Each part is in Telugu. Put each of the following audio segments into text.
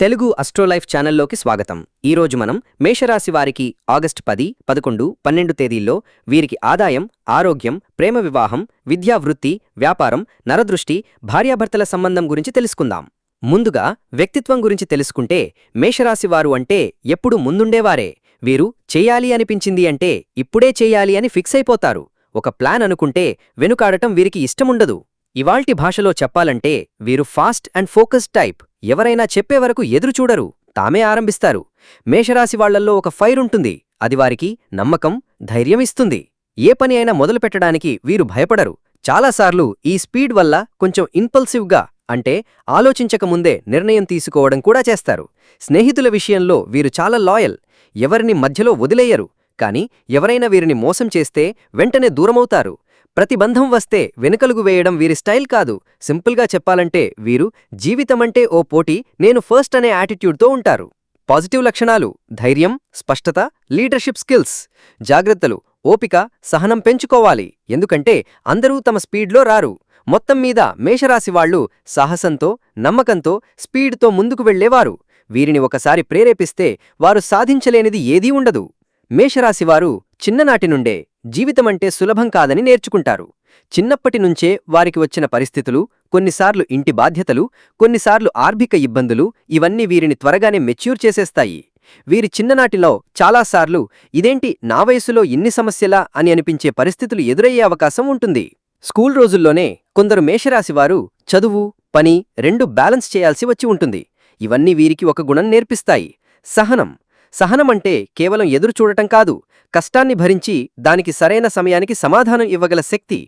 తెలుగు అస్ట్రోలైఫ్ ఛానల్లోకి స్వాగతం. ఈరోజు మనం మేషరాశి వారికి ఆగస్టు పది పదకొండు పన్నెండు తేదీల్లో వీరికి ఆదాయం ఆరోగ్యం ప్రేమ వివాహం విద్యావృత్తి వ్యాపారం నరదృష్టి భార్యాభర్తల సంబంధం గురించి తెలుసుకుందాం. ముందుగా వ్యక్తిత్వం గురించి తెలుసుకుంటే మేషరాశివారు అంటే ఎప్పుడు ముందుండేవారే. వీరు చేయాలి అనిపించింది అంటే ఇప్పుడే చేయాలి అని ఫిక్స్ అయిపోతారు. ఒక ప్లాన్ అనుకుంటే వెనుకాడటం వీరికి ఇష్టముండదు. ఇవాల్టి భాషలో చెప్పాలంటే వీరు ఫాస్ట్ అండ్ ఫోకస్ టైప్. ఎవరైనా చెప్పే వరకు ఎదురుచూడరు తామే ఆరంభిస్తారు. మేషరాశి వాళ్ళల్లో ఒక ఫైర్ ఉంటుంది అది వారికి నమ్మకం ధైర్యం ఇస్తుంది. ఏ పని అయినా మొదలుపెట్టడానికి వీరు భయపడరు. చాలాసార్లు ఈ స్పీడ్ వల్ల కొంచెం ఇంపల్సివ్గా అంటే ఆలోచించకముందే నిర్ణయం తీసుకోవడం కూడా చేస్తారు. స్నేహితుల విషయంలో వీరు చాలా లాయల్ ఎవరిని మధ్యలో వదిలేయరు. కాని ఎవరైనా వీరిని మోసం చేస్తే వెంటనే దూరమవుతారు. ప్రతిబంధం వస్తే వెనుకలుగు వేయడం వీరి స్టైల్ కాదు. సింపుల్గా చెప్పాలంటే వీరు జీవితమంటే ఓ పోటీ నేను ఫస్ట్ అనే యాటిట్యూడ్తో ఉంటారు. పాజిటివ్ లక్షణాలు ధైర్యం స్పష్టత లీడర్షిప్ స్కిల్స్. జాగ్రత్తలు ఓపిక సహనం పెంచుకోవాలి. ఎందుకంటే అందరూ తమ స్పీడ్లో రారు. మొత్తం మీద మేషరాశివాళ్ళు సాహసంతో నమ్మకంతో స్పీడ్తో ముందుకు వెళ్ళేవారు వీరిని ఒకసారి ప్రేరేపిస్తే వారు సాధించలేనిది ఏదీ ఉండదు. మేషరాశివారు చిన్ననాటి నుండే జీవితమంటే సులభం కాదని నేర్చుకుంటారు. చిన్నప్పటి నుంచే వారికి వచ్చిన పరిస్థితులు కొన్నిసార్లు ఇంటి బాధ్యతలు కొన్నిసార్లు ఆర్థిక ఇబ్బందులు ఇవన్నీ వీరిని త్వరగానే మెచ్యూర్ చేసేస్తాయి. వీరి చిన్ననాటిలో చాలాసార్లు ఇదేంటి నా వయసులో ఇన్ని సమస్యలా? అని అనిపించే పరిస్థితులు ఎదురయ్యే అవకాశం ఉంటుంది. స్కూల్ రోజుల్లోనే కొందరు మేషరాశివారు చదువు పని రెండు బ్యాలెన్స్ చేయాల్సి వచ్చి ఉంటుంది. ఇవన్నీ వీరికి ఒక గుణం నేర్పిస్తాయి. సహనం సహనమంటే కేవలం ఎదురుచూడటం కాదు కష్టాన్ని భరించి దానికి సరైన సమయానికి సమాధానం ఇవ్వగల శక్తి.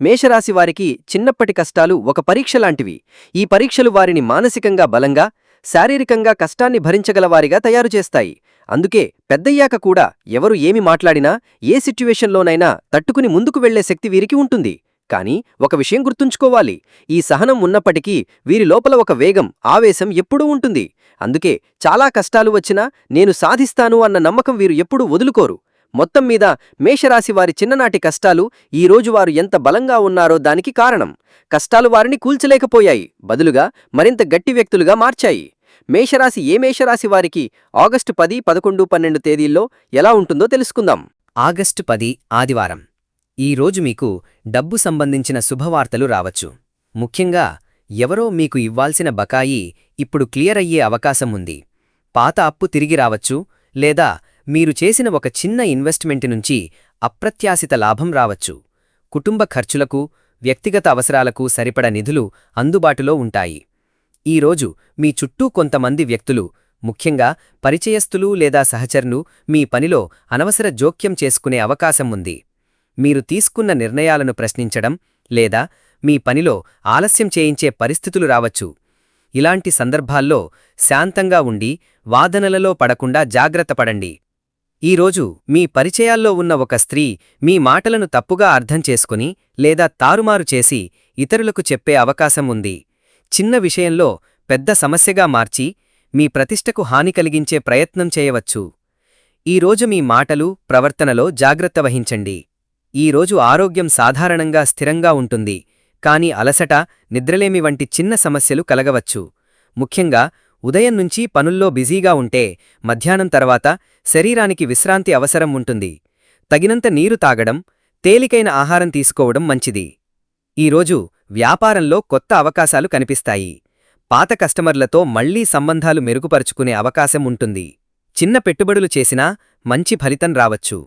మేషరాశి వారికి చిన్నప్పటి కష్టాలు ఒక పరీక్ష లాంటివి. ఈ పరీక్షలు వారిని మానసికంగా బలంగా శారీరకంగా కష్టాన్ని భరించగలవారిగా తయారుచేస్తాయి అందుకే పెద్దయ్యాక కూడా ఎవరు ఏమి మాట్లాడినా ఏ సిట్యువేషన్లోనైనా తట్టుకుని ముందుకు వెళ్ళే శక్తి వీరికి ఉంటుంది. కాని ఒక విషయం గుర్తుంచుకోవాలి. ఈ సహనం ఉన్నప్పటికీ వీరి లోపల ఒక వేగం ఆవేశం ఎప్పుడూ ఉంటుంది. అందుకే చాలా కష్టాలు వచ్చినా నేను సాధిస్తాను అన్న నమ్మకం వీరు ఎప్పుడూ వదులుకోరు. మొత్తం మీద మేషరాశి వారి చిన్ననాటి కష్టాలు ఈరోజు వారు ఎంత బలంగా ఉన్నారో దానికి కారణం. కష్టాలు వారిని కూల్చలేకపోయాయి. బదులుగా మరింత గట్టి వ్యక్తులుగా మార్చాయి. మేషరాశి ఏ మేషరాశి వారికి ఆగస్టు పది పదకొండు పన్నెండు తేదీల్లో ఎలా ఉంటుందో తెలుసుకుందాం. ఆగస్టు పది ఆదివారం. ఈరోజు మీకు డబ్బు సంబంధించిన శుభవార్తలు రావచ్చు. ముఖ్యంగా ఎవరో మీకు ఇవ్వాల్సిన బకాయి ఇప్పుడు క్లియర్ అయ్యే అవకాశం ఉంది. పాత అప్పు తిరిగి రావచ్చు లేదా మీరు చేసిన ఒక చిన్న ఇన్వెస్ట్మెంట్ నుంచి అప్రత్యాశిత లాభం రావచ్చు. కుటుంబ ఖర్చులకు వ్యక్తిగత అవసరాలకు సరిపడ నిధులు అందుబాటులో ఉంటాయి. ఈరోజు మీ చుట్టూ కొంతమంది వ్యక్తులు ముఖ్యంగా పరిచయస్తులు లేదా సహచరులు మీ పనిలో అనవసర జోక్యం చేసుకునే అవకాశం ఉంది. మీరు తీసుకున్న నిర్ణయాలను ప్రశ్నించడం లేదా మీ పనిలో ఆలస్యం చేయించే పరిస్థితులు రావచ్చు. ఇలాంటి సందర్భాల్లో శాంతంగా ఉండి వాదనలలో పడకుండా జాగ్రత్తపడండి ఈరోజు మీ పరిచయాల్లో ఉన్న ఒక స్త్రీ మీ మాటలను తప్పుగా అర్థం చేసుకుని లేదా తారుమారు చేసి ఇతరులకు చెప్పే అవకాశం ఉంది. చిన్న విషయంలో పెద్ద సమస్యగా మార్చి మీ ప్రతిష్టకు హాని కలిగించే ప్రయత్నం చేయవచ్చు. ఈరోజు మీ మాటలు ప్రవర్తనలో జాగ్రత్త వహించండి. ఈరోజు ఆరోగ్యం సాధారణంగా స్థిరంగా ఉంటుంది కాని అలసట నిద్రలేమి వంటి చిన్న సమస్యలు కలగవచ్చు. ముఖ్యంగా ఉదయం నుంచి పనుల్లో బిజీగా ఉంటే మధ్యాహ్నం తర్వాత శరీరానికి విశ్రాంతి అవసరం ఉంటుంది. తగినంత నీరు తాగడం తేలికైన ఆహారం తీసుకోవడం మంచిది. ఈరోజు వ్యాపారంలో కొత్త అవకాశాలు కనిపిస్తాయి. పాత కస్టమర్లతో మళ్ళీ సంబంధాలు మెరుగుపరుచుకునే అవకాశం ఉంటుంది. చిన్న పెట్టుబడులు చేసినా మంచి ఫలితం రావచ్చు.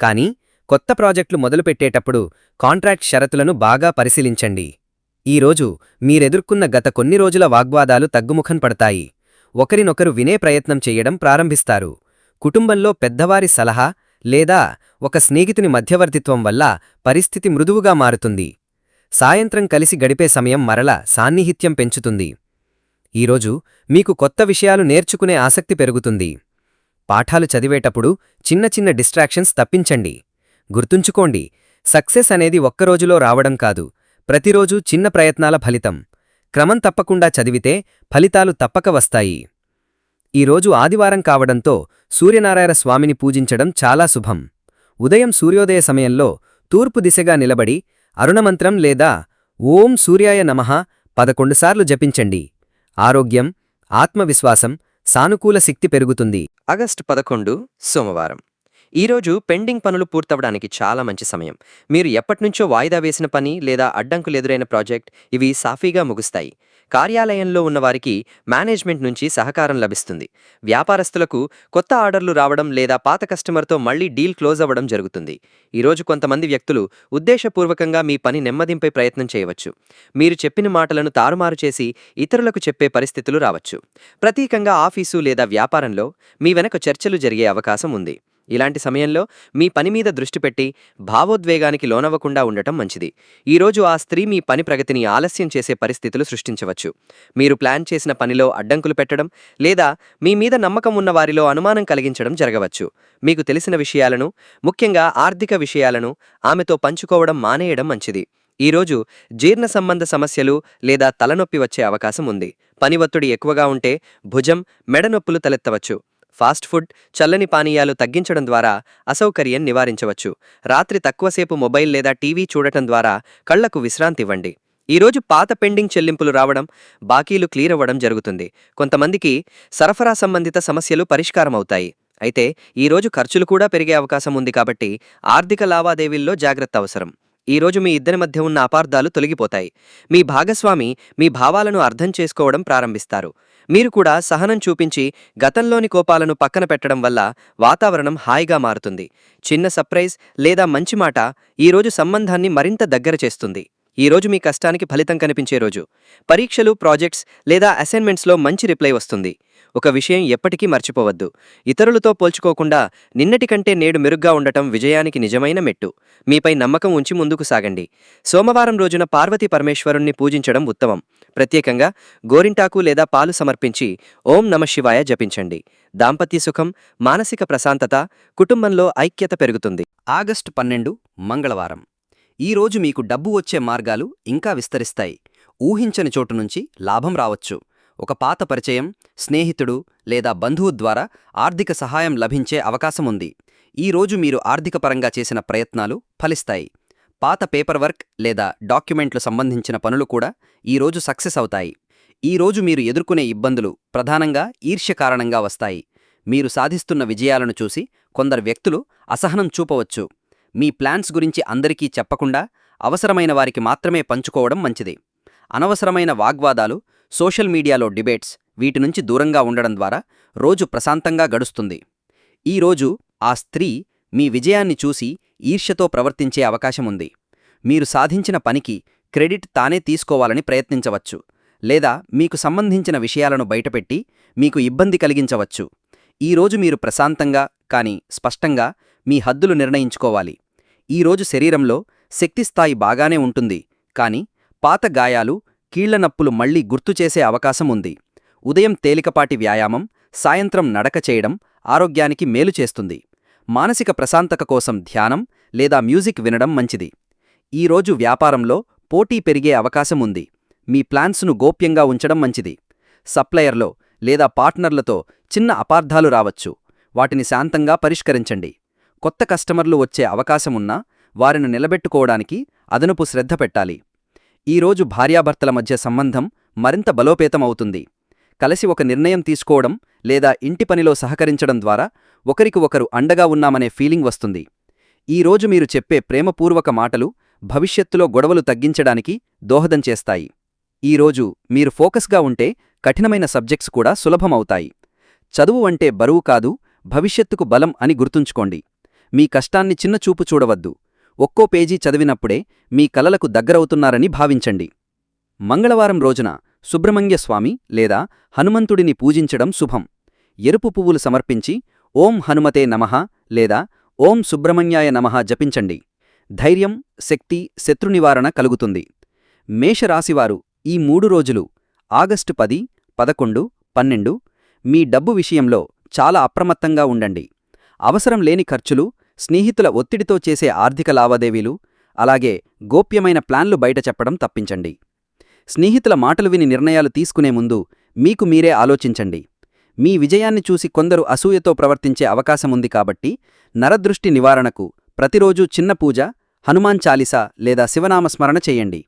కాని కొత్త ప్రాజెక్టులు మొదలుపెట్టేటప్పుడు కాంట్రాక్ట్ షరతులను బాగా పరిశీలించండి. ఈరోజు మీరెదుర్కొన్న గత కొన్ని రోజుల వాగ్వాదాలు తగ్గుముఖం పడతాయి. ఒకరినొకరు వినే ప్రయత్నం చెయ్యడం ప్రారంభిస్తారు. కుటుంబంలో పెద్దవారి సలహా లేదా ఒక స్నేహితుని మధ్యవర్తిత్వం వల్ల పరిస్థితి మృదువుగా మారుతుంది. సాయంత్రం కలిసి గడిపే సమయం మరల సాన్నిహిత్యం పెంచుతుంది. ఈరోజు మీకు కొత్త విషయాలు నేర్చుకునే ఆసక్తి పెరుగుతుంది. పాఠాలు చదివేటప్పుడు చిన్న చిన్న డిస్ట్రాక్షన్స్ తప్పించండి. గుర్తుంచుకోండి సక్సెస్ అనేది ఒక్కరోజులో రావడం కాదు ప్రతిరోజూ చిన్న ప్రయత్నాల ఫలితం. క్రమం తప్పకుండా చదివితే ఫలితాలు తప్పక వస్తాయి. ఈరోజు ఆదివారం కావడంతో సూర్యనారాయణ స్వామిని పూజించడం చాలా శుభం. ఉదయం సూర్యోదయ సమయంలో తూర్పు దిశగా నిలబడి అరుణమంత్రం లేదా ఓం సూర్యాయ నమః పదకొండుసార్లు జపించండి. ఆరోగ్యం ఆత్మవిశ్వాసం సానుకూల శక్తి పెరుగుతుంది. ఆగస్టు పదకొండు సోమవారం. ఈరోజు పెండింగ్ పనులు పూర్తవడానికి చాలా మంచి సమయం. మీరు ఎప్పటినుంచో వాయిదా వేసిన పని లేదా అడ్డంకులు ఎదురైన ప్రాజెక్ట్ ఇవి సాఫీగా ముగుస్తాయి. కార్యాలయంలో ఉన్నవారికి మేనేజ్మెంట్ నుంచి సహకారం లభిస్తుంది. వ్యాపారస్తులకు కొత్త ఆర్డర్లు రావడం లేదా పాత కస్టమర్తో మళ్ళీ డీల్ క్లోజ్ అవ్వడం జరుగుతుంది. ఈరోజు కొంతమంది వ్యక్తులు ఉద్దేశపూర్వకంగా మీ పని నెమ్మదింపై ప్రయత్నం చేయవచ్చు. మీరు చెప్పిన మాటలను తారుమారు చేసి ఇతరులకు చెప్పే పరిస్థితులు రావచ్చు. ప్రతీకంగా ఆఫీసు లేదా వ్యాపారంలో మీ వెనక చర్చలు జరిగే అవకాశం ఉంది. ఇలాంటి సమయంలో మీ పని మీద దృష్టి పెట్టి భావోద్వేగానికి లోనవ్వకుండా ఉండటం మంచిది. ఈరోజు ఆ స్త్రీ మీ పని ప్రగతిని ఆలస్యం చేసే పరిస్థితులు సృష్టించవచ్చు. మీరు ప్లాన్ చేసిన పనిలో అడ్డంకులు పెట్టడం లేదా మీ మీద నమ్మకం ఉన్న వారిలో అనుమానం కలిగించడం జరగవచ్చు. మీకు తెలిసిన విషయాలను ముఖ్యంగా ఆర్థిక విషయాలను ఆమెతో పంచుకోవడం మానేయడం మంచిది. ఈరోజు జీర్ణ సంబంధ సమస్యలు లేదా తలనొప్పి వచ్చే అవకాశం ఉంది. పని ఒత్తిడి ఎక్కువగా ఉంటే భుజం మెడ నొప్పులు తలెత్తవచ్చు. ఫాస్ట్ ఫుడ్ చల్లని పానీయాలు తగ్గించడం ద్వారా అసౌకర్యం నివారించవచ్చు. రాత్రి తక్కువసేపు మొబైల్ లేదా టీవీ చూడటం ద్వారా కళ్ళకు విశ్రాంతి ఇవ్వండి. ఈరోజు పాత పెండింగ్ చెల్లింపులు రావడం బాకీలు క్లియర్ అవ్వడం జరుగుతుంది. కొంతమందికి సరఫరా సంబంధిత సమస్యలు పరిష్కారం అవుతాయి. అయితే ఈరోజు ఖర్చులు కూడా పెరిగే అవకాశం ఉంది కాబట్టి ఆర్థిక లావాదేవీల్లో జాగ్రత్త అవసరం. ఈరోజు మీ ఇద్దరి మధ్య ఉన్న అపార్థాలు తొలగిపోతాయి. మీ భాగస్వామి మీ భావాలను అర్థం చేసుకోవడం ప్రారంభిస్తారు. మీరు కూడా సహనం చూపించి గతంలోని కోపాలను పక్కన పెట్టడం వల్ల వాతావరణం హాయిగా మారుతుంది. చిన్న సర్ప్రైజ్ లేదా మంచి మాట ఈరోజు సంబంధాన్ని మరింత దగ్గర చేస్తుంది. ఈరోజు మీ కష్టానికి ఫలితం కనిపించే రోజు. పరీక్షలు ప్రాజెక్ట్స్ లేదా అసైన్మెంట్స్లో మంచి రిప్లై వస్తుంది. ఒక విషయం ఎప్పటికీ మర్చిపోవద్దు. ఇతరులతో పోల్చుకోకుండా నిన్నటి కంటే నేడు మెరుగ్గా ఉండటం విజయానికి నిజమైన మెట్టు. మీపై నమ్మకం ఉంచి ముందుకు సాగండి. సోమవారం రోజున పార్వతీ పరమేశ్వరుణ్ణి పూజించడం ఉత్తమం. ప్రత్యేకంగా గోరింటాకు లేదా పాలు సమర్పించి ఓం నమ శివాయ జపించండి. దాంపత్య సుఖం మానసిక ప్రశాంతత కుటుంబంలో ఐక్యత పెరుగుతుంది. ఆగస్టు పన్నెండు మంగళవారం. ఈరోజు మీకు డబ్బు వచ్చే మార్గాలు ఇంకా విస్తరిస్తాయి. ఊహించని చోటు నుంచి లాభం రావచ్చు. ఒక పాత పరిచయం స్నేహితుడు లేదా బంధువు ద్వారా ఆర్థిక సహాయం లభించే అవకాశముంది ఈరోజు మీరు ఆర్థికపరంగా చేసిన ప్రయత్నాలు ఫలిస్తాయి. పాత పేపర్ వర్క్ లేదా డాక్యుమెంట్లు సంబంధించిన పనులు కూడా ఈరోజు సక్సెస్ అవుతాయి. ఈరోజు మీరు ఎదుర్కొనే ఇబ్బందులు ప్రధానంగా ఈర్ష్య కారణంగా వస్తాయి. మీరు సాధిస్తున్న విజయాలను చూసి కొందరు వ్యక్తులు అసహనం చూపవచ్చు. మీ ప్లాన్స్ గురించి అందరికీ చెప్పకుండా అవసరమైన వారికి మాత్రమే పంచుకోవడం మంచిది. అనవసరమైన వాగ్వాదాలు సోషల్ మీడియాలో డిబేట్స్ వీటి నుంచి దూరంగా ఉండడం ద్వారా రోజు ప్రశాంతంగా గడుస్తుంది. ఈరోజు ఆ స్త్రీ మీ విజయాన్ని చూసి ఈర్ష్యతో ప్రవర్తించే అవకాశముంది మీరు సాధించిన పనికి క్రెడిట్ తానే తీసుకోవాలని ప్రయత్నించవచ్చు. లేదా మీకు సంబంధించిన విషయాలను బయటపెట్టి మీకు ఇబ్బంది కలిగించవచ్చు. ఈరోజు మీరు ప్రశాంతంగా కాని స్పష్టంగా మీ హద్దులు నిర్ణయించుకోవాలి. ఈరోజు శరీరంలో శక్తిస్థాయి బాగానే ఉంటుంది. కాని పాత గాయాలు కీళ్ళనప్పులు మళ్ళీ గుర్తుచేసే అవకాశం ఉంది. ఉదయం తేలికపాటి వ్యాయామం సాయంత్రం నడక చేయడం ఆరోగ్యానికి మేలు చేస్తుంది. మానసిక ప్రశాంతక కోసం ధ్యానం లేదా మ్యూజిక్ వినడం మంచిది. ఈరోజు వ్యాపారంలో పోటీ పెరిగే అవకాశం ఉంది. మీ ప్లాన్స్ను గోప్యంగా ఉంచడం మంచిది. సప్లయర్లో లేదా పార్ట్నర్లతో చిన్న అపార్థాలు రావచ్చు. వాటిని శాంతంగా పరిష్కరించండి. కొత్త కస్టమర్లు వచ్చే అవకాశమున్నా వారిని నిలబెట్టుకోవడానికి అదనపు శ్రద్ధ పెట్టాలి. ఈరోజు భార్యాభర్తల మధ్య సంబంధం మరింత బలోపేతమవుతుంది. కలిసి ఒక నిర్ణయం తీసుకోవడం లేదా ఇంటి పనిలో సహకరించడం ద్వారా ఒకరికి ఒకరు అండగా ఉన్నామనే ఫీలింగ్ వస్తుంది. ఈరోజు మీరు చెప్పే ప్రేమపూర్వక మాటలు భవిష్యత్తులో గొడవలు తగ్గించడానికి దోహదం చేస్తాయి. ఈరోజు మీరు ఫోకస్గా ఉంటే కఠినమైన సబ్జెక్ట్స్ కూడా సులభమవుతాయి. చదువు అంటే బరువు కాదు భవిష్యత్తుకు బలం అని గుర్తుంచుకోండి. మీ కష్టాన్ని చిన్నచూపు చూడవద్దు. ఒక్కో పేజీ చదివినప్పుడే మీ కలలకు దగ్గరవుతున్నారని భావించండి. మంగళవారం రోజున సుబ్రహ్మణ్యస్వామి లేదా హనుమంతుడిని పూజించడం శుభం. ఎరుపు పువ్వులు సమర్పించి ఓం హనుమతే నమః లేదా ఓం సుబ్రహ్మణ్యాయ నమః జపించండి. ధైర్యం శక్తి శత్రునివారణ కలుగుతుంది. మేషరాశివారు ఈ మూడు రోజులు ఆగస్టు పది పదకొండు పన్నెండు మీ డబ్బు విషయంలో చాలా అప్రమత్తంగా ఉండండి. అవసరం లేని ఖర్చులు స్నేహితుల ఒత్తిడితో చేసే ఆర్థిక లావాదేవీలు అలాగే గోప్యమైన ప్లాన్లు బయట చెప్పడం తప్పించండి. స్నేహితుల మాటలు విని నిర్ణయాలు తీసుకునే ముందు మీకు మీరే ఆలోచించండి. మీ విజయాన్ని చూసి కొందరు అసూయతో ప్రవర్తించే అవకాశముంది కాబట్టి నరదృష్టి నివారణకు ప్రతిరోజూ చిన్న పూజ హనుమాన్ చాలిసా లేదా శివనామస్మరణ చేయండి.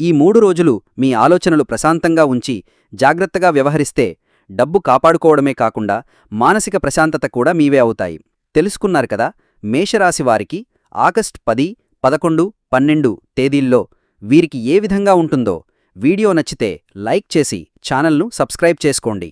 ఈ మూడు రోజులు మీ ఆలోచనలు ప్రశాంతంగా ఉంచి జాగ్రత్తగా వ్యవహరిస్తే డబ్బు కాపాడుకోవడమే కాకుండా మానసిక ప్రశాంతత కూడా మీవే అవుతాయి. తెలుసుకున్నారు కదా? మేషరాశివారికి ఆగస్ట్ పది పదకొండు పన్నెండు తేదీల్లో వీరికి ఏ విధంగా ఉంటుందో వీడియో నచ్చితే లైక్ చేసి ఛానల్ను సబ్స్క్రైబ్ చేసుకోండి.